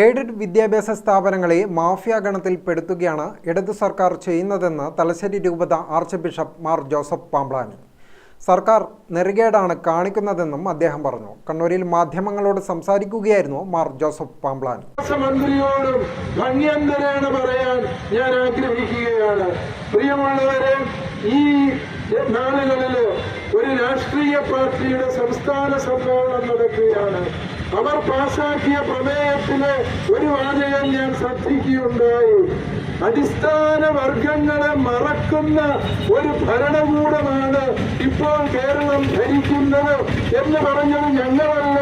Aided വിദ്യാഭ്യാസ സ്ഥാപനങ്ങളെ mafia ഗണത്തിൽപ്പെടുത്തുകയാണ് ഇടതു സർക്കാർ ചെയ്യുന്നതെന്ന് തലശ്ശേരി രൂപത archbishop Mar Joseph Pamplany. സർക്കാർ നെറുകേടാണ് കാണിക്കുന്നതെന്നും അദ്ദേഹം പറഞ്ഞു. കണ്ണൂരിൽ മാധ്യമങ്ങളോട് സംസാരിക്കുകയായിരുന്നു മാർ ജോസഫ് പാമ്പ്ലാനി. മന്ത്രിയോടും പറയാൻ ഞാൻ ആഗ്രഹിക്കുകയാണ്. പ്രിയമുള്ളവരെ ഈ ഒരു രാഷ്ട്രീയ പാർട്ടിയുടെ സംസ്ഥാന സമ്മേളനം നടക്കുകയാണ്. അവർ പാസാക്കിയ പ്രമേയത്തിലെ ഒരു വാചകം ഞാൻ ശ്രദ്ധിക്കുകയുണ്ടായി. അടിസ്ഥാന വർഗങ്ങളെ മറക്കുന്ന ഒരു ഭരണകൂടമാണ് ഇപ്പോൾ കേരളം ഭരിക്കുന്നത് എന്ന് പറഞ്ഞത് ഞങ്ങളല്ല.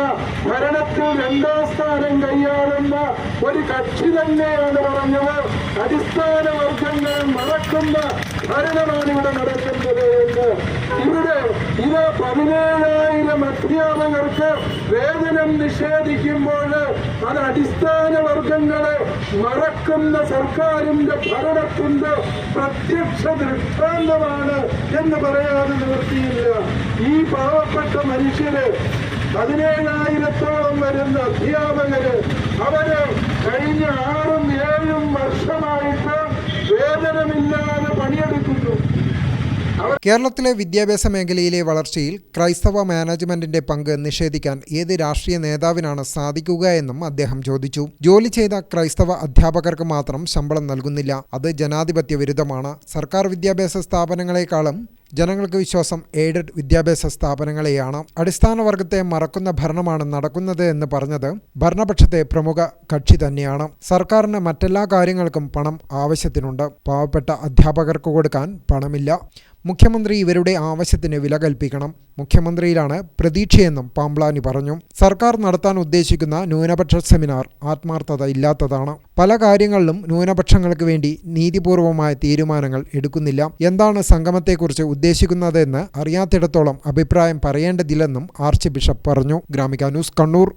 ഭരണത്തിൽ രണ്ടാം സ്ഥാനം കൈയാളുന്ന ഒരു കക്ഷി തന്നെയാണ് പറഞ്ഞത്. അടിസ്ഥാന വർഗങ്ങളെ മറക്കുന്ന ഭരണമാണ് ഇവിടെ നടക്കുന്നത് എന്ന്. ഇവിടെ ഇത് പതിനേഴായിരം അധ്യാപകർക്ക് വേതനം നിഷേധിക്കുമ്പോൾ അത് അടിസ്ഥാന വർഗങ്ങളെ മറക്കുന്ന സർക്കാരിന്റെ ഭരണത്തിന്റെ പ്രത്യക്ഷ ദൃഷ്ടാന്തമാണ് എന്ന് പറയാതെ നിവൃത്തിയില്ല. ഈ പാവപ്പെട്ട മനുഷ്യര് പതിനേഴായിരത്തോളം വരുന്ന അധ്യാപകര് അവർ കഴിഞ്ഞ ആറും ഏഴും വർഷമായിട്ട് വേതനമില്ലാതെ കേരളത്തിലെ വിദ്യാഭ്യാസ മേഖലയിലെ വളർച്ചയിൽ ക്രൈസ്തവ മാനേജ്മെന്റിന്റെ പങ്ക് നിഷേധിക്കാൻ ഏത് രാഷ്ട്രീയ നേതാവിനാണ് സാധിക്കുക എന്നും അദ്ദേഹം ചോദിച്ചു. ജോലി ചെയ്ത ക്രൈസ്തവ അധ്യാപകർക്ക് മാത്രം ശമ്പളം നൽകുന്നില്ല. അത് ജനാധിപത്യ വിരുദ്ധമാണ്. സർക്കാർ വിദ്യാഭ്യാസ സ്ഥാപനങ്ങളെക്കാളും ജനങ്ങൾക്ക് വിശ്വാസം എയ്ഡഡ് വിദ്യാഭ്യാസ സ്ഥാപനങ്ങളെയാണ് അടിസ്ഥാന വർഗത്തെ മറക്കുന്ന ഭരണമാണ് നടക്കുന്നത് എന്ന് പറഞ്ഞത് ഭരണപക്ഷത്തെ പ്രമുഖ കക്ഷി തന്നെയാണ്. സർക്കാരിന് മറ്റെല്ലാ കാര്യങ്ങൾക്കും പണം ആവശ്യത്തിനുണ്ട്. പാവപ്പെട്ട അധ്യാപകർക്ക് കൊടുക്കാൻ പണമില്ല. മുഖ്യമന്ത്രി ഇവരുടെ ആവശ്യത്തിന് വില കൽപ്പിക്കണം. മുഖ്യമന്ത്രിയിലാണ് പ്രതീക്ഷയെന്നും പാംബ്ലാനി പറഞ്ഞു. സർക്കാർ നടത്താൻ ഉദ്ദേശിക്കുന്ന ന്യൂനപക്ഷ സെമിനാർ ആത്മാർത്ഥത ഇല്ലാത്തതാണ്. പല കാര്യങ്ങളിലും ന്യൂനപക്ഷങ്ങൾക്ക് വേണ്ടി നീതിപൂർവമായ തീരുമാനങ്ങൾ എടുക്കുന്നില്ല. എന്താണ് സംഗമത്തെക്കുറിച്ച് ഉദ്ദേശിക്കുന്നതെന്ന് അറിയാത്തിടത്തോളം അഭിപ്രായം പറയേണ്ടതില്ലെന്നും ആർച്ച് ബിഷപ്പ് പറഞ്ഞു. ഗ്രാമിക ന്യൂസ് കണ്ണൂർ.